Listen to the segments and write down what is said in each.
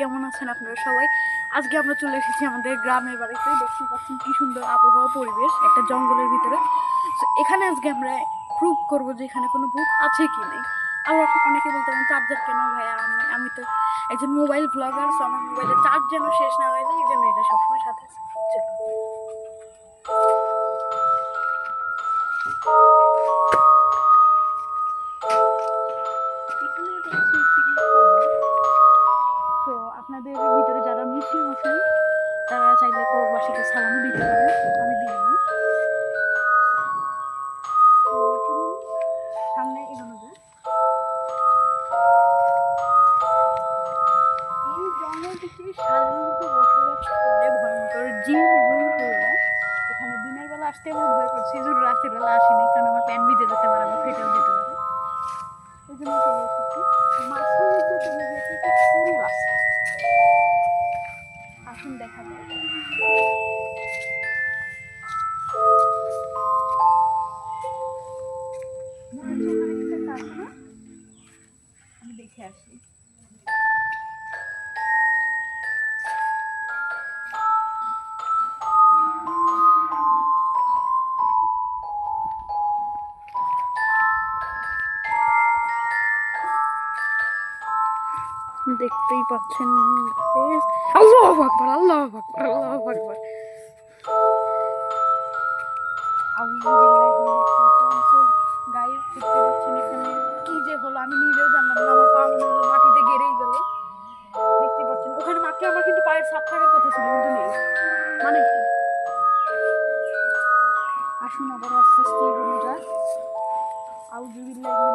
কেমন আছেন আপনারা সবাই? আজকে আমরা চলে এসেছি আমাদের গ্রামের বাড়িতে। দেখতে পাচ্ছেন কি সুন্দর আবহাওয়া পরিবেশ, একটা জঙ্গলের ভিতরে। এখানে আজকে আমরা প্রুভ করব যে এখানে কোনো ভূত আছে কি নেই। আবার অনেকে বলতে পারেন, চার্জার কেন ভাইয়া? আমি আমি তো একজন মোবাইল ব্লগার সো আমার মোবাইলে চার্জ যেন শেষ না হয়ে যায়, এই জন্য এটা সবসময় সাথে। মুসলিম তারা চাইলে কবরবাসীকে সালামও দিতে পারে। আমি দিইনি সামনে এগোনো করে দিনের বেলা আসতে আমার ভয় করছে, এই জন্য রাতের আসিনি, কারণ আমার প্যান ভিজে যেতে পারে, আমার ফেটেও যেতে পারে। এই জন্য দেখে দেখতেই পাচ্ছেন। আল্লাহ আকবার আল্লাহ আকবার আল্লাহ আমি নিজেও জানলাম না, আমার পা মনে হলো মাটিতে গেড়েই গেল। দেখতে পাচ্ছেন, ওখানে মাকে আমার কিন্তু পায়ের সাপ থাকার কথা ছিল, কিন্তু নেই। মানে কি? আসুন আবার আস্তে আস্তে এগোনো যাক। ইয়ালিদ ওয়ালাম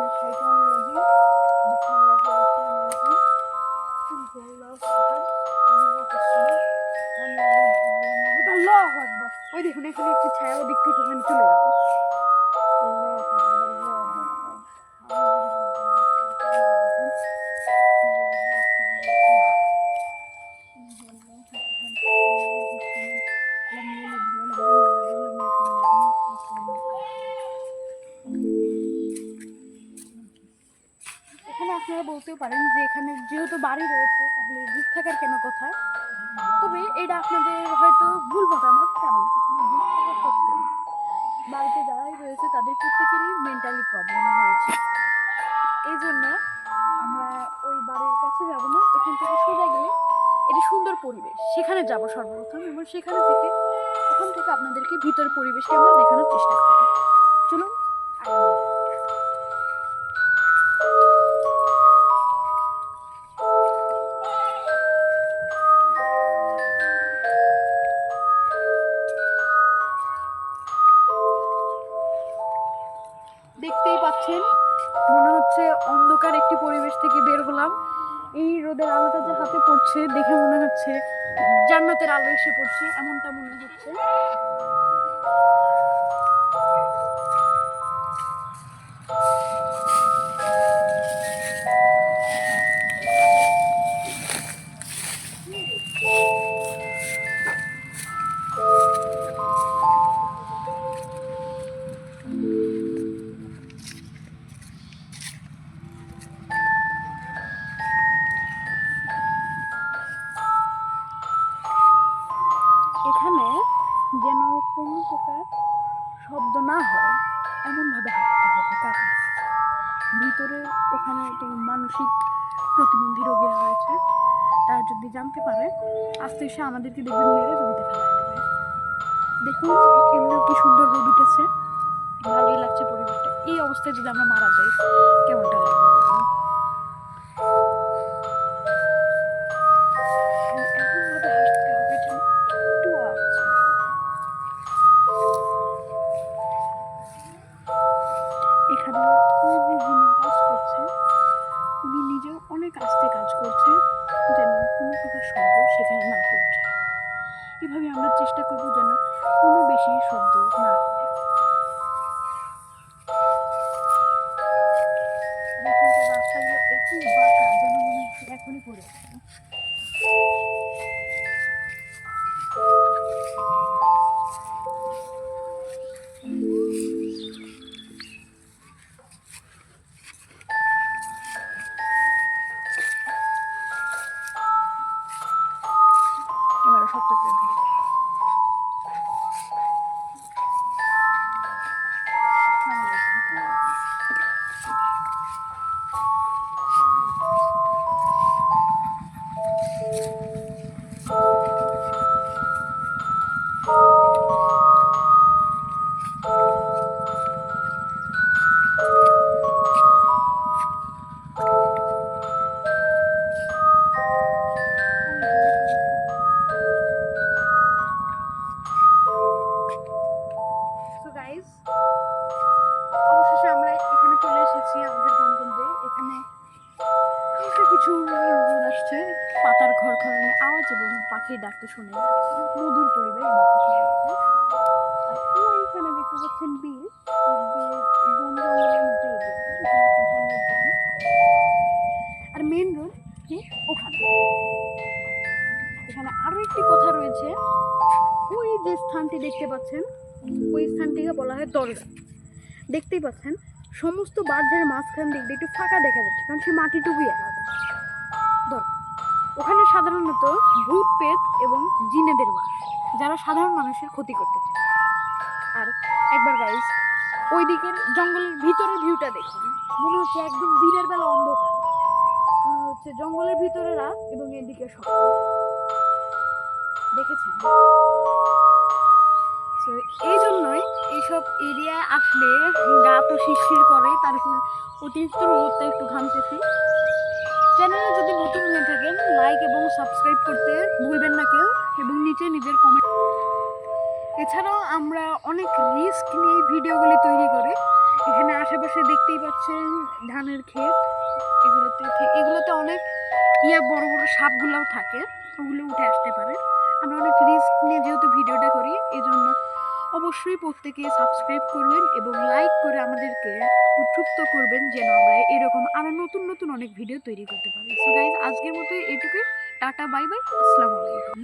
ইউলাদ আল্লাহু আকবার ওই দেখুন, এখানে একটি ছায়াও থেকে ওখানে চলে গেল। বলতেও পারেন যে এখানে যেহেতু বাড়ি রয়েছে, তাহলে ভূত থাকার কেন কথা? তবে এটা আপনাদের হয়তো ভুল মতামত কারণ। বাড়িতে যারাই রয়েছে, তাদের প্রত্যেকেরই মেন্টালি প্রবলেম হয়েছে। এই জন্য আমরা ওই বাড়ির কাছে যাব না, এখান থেকে সোজা গেলে এটি সুন্দর পরিবেশ। সেখানে যাব সর্বপ্রথম এবং সেখানে থেকে ওখান থেকে আপনাদেরকে ভিতর পরিবেশকে আমরা দেখানোর চেষ্টা করব। চলুন একটি থেকে বের হলাম। এই রোদের আলোটা যে হাতে পড়ছে, দেখে মনে হচ্ছে জান্নাতের আলো এসে পড়ছে, এমনটা মনে হচ্ছে। ভিতরে ওখানে একটি মানসিক প্রতিবন্ধী রোগীরা রয়েছে। তারা যদি জানতে পারে, আস্তে এসে আমাদেরকে দেখবেন, মেরে জমিতে ফেলা দেখুন এমনি কি সুন্দর রোদ উঠেছে। ভালোই লাগছে পরিবেশটা এই অবস্থায় যদি আমরা মারা যাই, কেমনটা লাগবে? বেশি শব্দ না হয়। রাস্তাগুলো কিছু রোদ আসছে, পাতার ঘর ঘরনে আওয়াজ এবং পাখির ডাকতে শুনে মধুর পরিবেশ ওইখানে দেখতে পাচ্ছেন বিল এখানে আর মেন রোড কি? ওখানে। এখানে আরও একটি কথা রয়েছে, ওই যে স্থানটি দেখতে পাচ্ছেন, ওই স্থানটিকে বলা হয় দরগা দেখতেই পাচ্ছেন সমস্ত বাঁধের মাঝখান দিক দিয়ে একটু ফাঁকা দেখা যাচ্ছে, কারণ সেই মাটিটুকুই আলাদা। দরগা ওখানে সাধারণত ভূত পেত এবং জিনেদের বাস, যারা সাধারণ মানুষের ক্ষতি করতে চায়। আর একবার গাইজ ওই দিকের জঙ্গলের ভিতরের ভিউটা দেখুন। মনে হচ্ছে একদম দিনের বেলা অন্ধকার। মনে হচ্ছে জঙ্গলের ভিতরে রাত এবং এদিকে সকাল দেখেছেন? এই জন্যই এইসব এরিয়ায় আসলে গা তো শিরশির করে, তারপর অতিরিক্ত রোদটা একটু ঘামতেছি। চ্যানেলে যদি নতুন হয়ে থাকেন লাইক এবং সাবস্ক্রাইব করতে ভুলবেন না কেউ, এবং নিচে নিজের কমেন্ট এছাড়াও আমরা অনেক রিস্ক নিয়ে ভিডিওগুলি তৈরি করি। এখানে আশেপাশে দেখতেই পাচ্ছেন ধানের ক্ষেত। এগুলোতে এগুলোতে অনেক ইয়া বড় বড় সাপগুলোও থাকে, ওগুলো উঠে আসতে পারে। আমরা অনেক রিস্ক নিয়ে যেহেতু ভিডিওটা করি এই জন্য অবশ্যই প্রত্যেকে সাবস্ক্রাইব করবেন এবং লাইক করে আমাদেরকে উদ্যুক্ত করবেন যেন আমরা এরকম আরও নতুন নতুন অনেক ভিডিও তৈরি করতে পারি। সো গাইজ আজকের মতো এটুকুই। টাটা বাই বাই আসসালামু আলাইকুম।